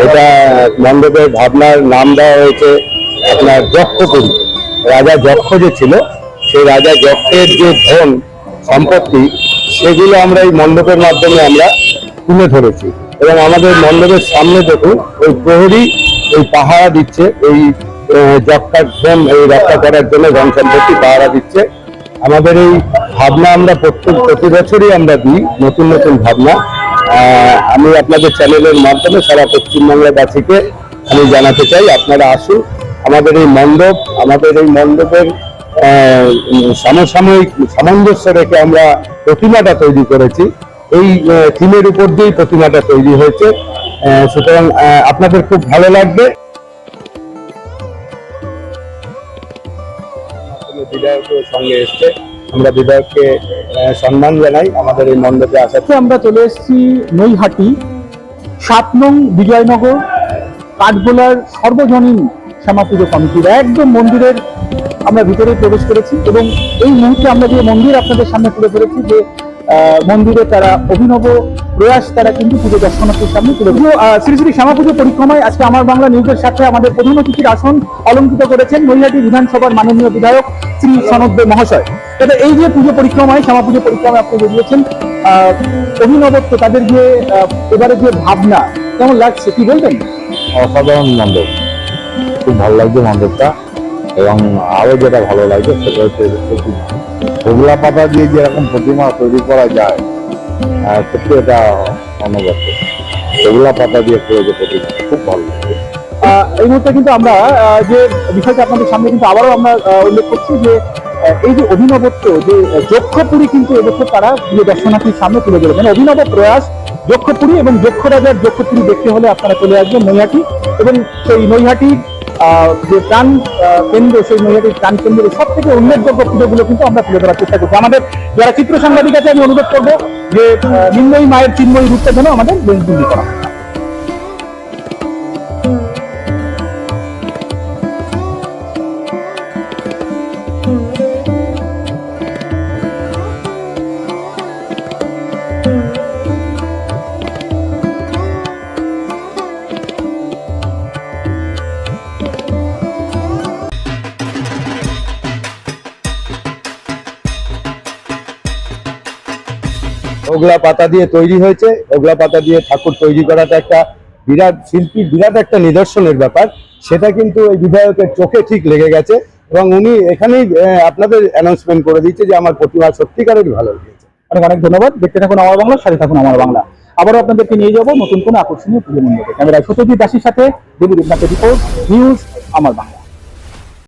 এটা মণ্ডপের ভাবনার নাম দেওয়া হয়েছে আপনার যক্ষপুরী। রাজা যক্ষ যে ছিল সেই রাজা যক্ষের যে ধন সম্পত্তি সেগুলো আমরা এই মণ্ডপের মাধ্যমে আমরা তুলে ধরেছি। এবং আমাদের মণ্ডপের সামনে দেখুন ওই প্রহরী ওই পাহারা দিচ্ছে আহ, যক্ষার ধন এই রক্ষা করার জন্য ধন সম্পত্তি পাহারা দিচ্ছে। আমাদের এই ভাবনা আমরা প্রত্যেক প্রতি বছরই আমরা দিই নতুন নতুন ভাবনা। আমি আপনাদের চ্যানেলের মাধ্যমে সারা পশ্চিমবাংলাবাসীকে আমি জানাতে চাই, আপনারা আসুন। আমাদের এই মণ্ডপ, আমাদের এই মণ্ডপের সমসাময়িক সামঞ্জস্য রেখে আমরা প্রতিমাটা তৈরি করেছি। এই থিমের উপর দিয়েই প্রতিমাটা তৈরি হয়েছে। সুতরাং আপনাদের খুব ভালো লাগবে। সঙ্গে এসছে। আমরা বিধায়ককে সম্মান জানাই আমাদের এই মণ্ডপে আজকে আমরা চলে এসেছি নৈহাটি সাত নং বিজয়নগর কাঠগোলার সর্বজনীন শ্যামা পুজো কমিটির একদম মন্দিরের আমরা ভিতরে প্রবেশ করেছি এবং এই মুহূর্তে আমরা যে মন্দির আপনাদের সামনে তুলে ধরেছি যে আহ, মন্দিরে তারা অভিনব প্রয়াস তারা কিন্তু পুজো দর্শনার্থীর সামনে তুলে শ্রী শ্রী শ্যামা পুজো পরিক্রমায় আজকে আমার বাংলা নিউজের সাথে আমাদের প্রধান অতিথির আসন অলঙ্কৃত করেছেন নৈহাটি বিধানসভার মাননীয় বিধায়ক শ্রী সনদ দে মহাশয়। তবে এই যে পুজো পরিক্রমায় শ্যামা পুজো পরিক্রমায় আপনি বেরিয়েছেন আহ, অভিনবত্ব তাদের যে এবারে যে ভাবনা কেমন লাগছে? কি বলবেন? অসাধারণ মণ্ডপ। খুব ভালো লাগছে মণ্ডপটা এবং আরও যেটা ভালো লাগছে সেটা হচ্ছে প্রতিমা। হোগলা পাতা দিয়ে যেরকম প্রতিমা তৈরি করা যায় সত্যি এটা অনবদ্য। হোগলা পাতা দিয়ে করেছে প্রতিমা খুব ভালো লাগছে। এই মুহূর্তে কিন্তু আমরা যে বিষয়টা আপনাদের সামনে কিন্তু আবারও আমরা উল্লেখ করছি যে এই যে অভিনবত্ব, যে যক্ষপুরী কিন্তু এবছর তারা প্রিয় দর্শনার্থীর সামনে তুলে ধরেছেন অভিনব প্রয়াস যক্ষপুরী এবং যক্ষ রাজার যক্ষপুরী দেখতে হলে আপনারা চলে আসবেন নৈহাটি। এবং সেই নৈহাটির যে প্রাণ কেন্দ্র, সেই নৈহাটির প্রাণ কেন্দ্রের সব থেকে উল্লেখযোগ্য পুজোগুলো কিন্তু আমরা তুলে ধরার চেষ্টা করছি। আমাদের যারা চিত্র সাংবাদিক আছে, আমি অনুরোধ করব যে নিম্নই মায়ের চিন্ময়ী রূপটা যেন আমাদের লেন্সবন্দি করা ওগলা পাতা দিয়ে তৈরি হয়েছে। ওগলা পাতা দিয়ে ঠাকুর তৈরি করাটা একটা বিরাট শিল্পী, বিরাট একটা নিদর্শনের ব্যাপার। সেটা কিন্তু এই বিধায়কের চোখে ঠিক লেগে গেছে এবং উনি এখানেই আপনাদের অ্যানাউন্সমেন্ট করে দিচ্ছে যে আমার প্রতিমা সত্যিকারেরই ভালো লেগেছে। অনেক অনেক ধন্যবাদ। দেখতে থাকুন আমার বাংলা, সাথে থাকুন আমার বাংলা। আবারও আপনাদেরকে নিয়ে যাব নতুন কোনো আকর্ষণীয় পুজো মণ্ডপে ক্যামেরায় সত্যজিৎ দাসীর সাথে দেবী রূপনাথের রিপোর্ট নিউজ আমার বাংলা।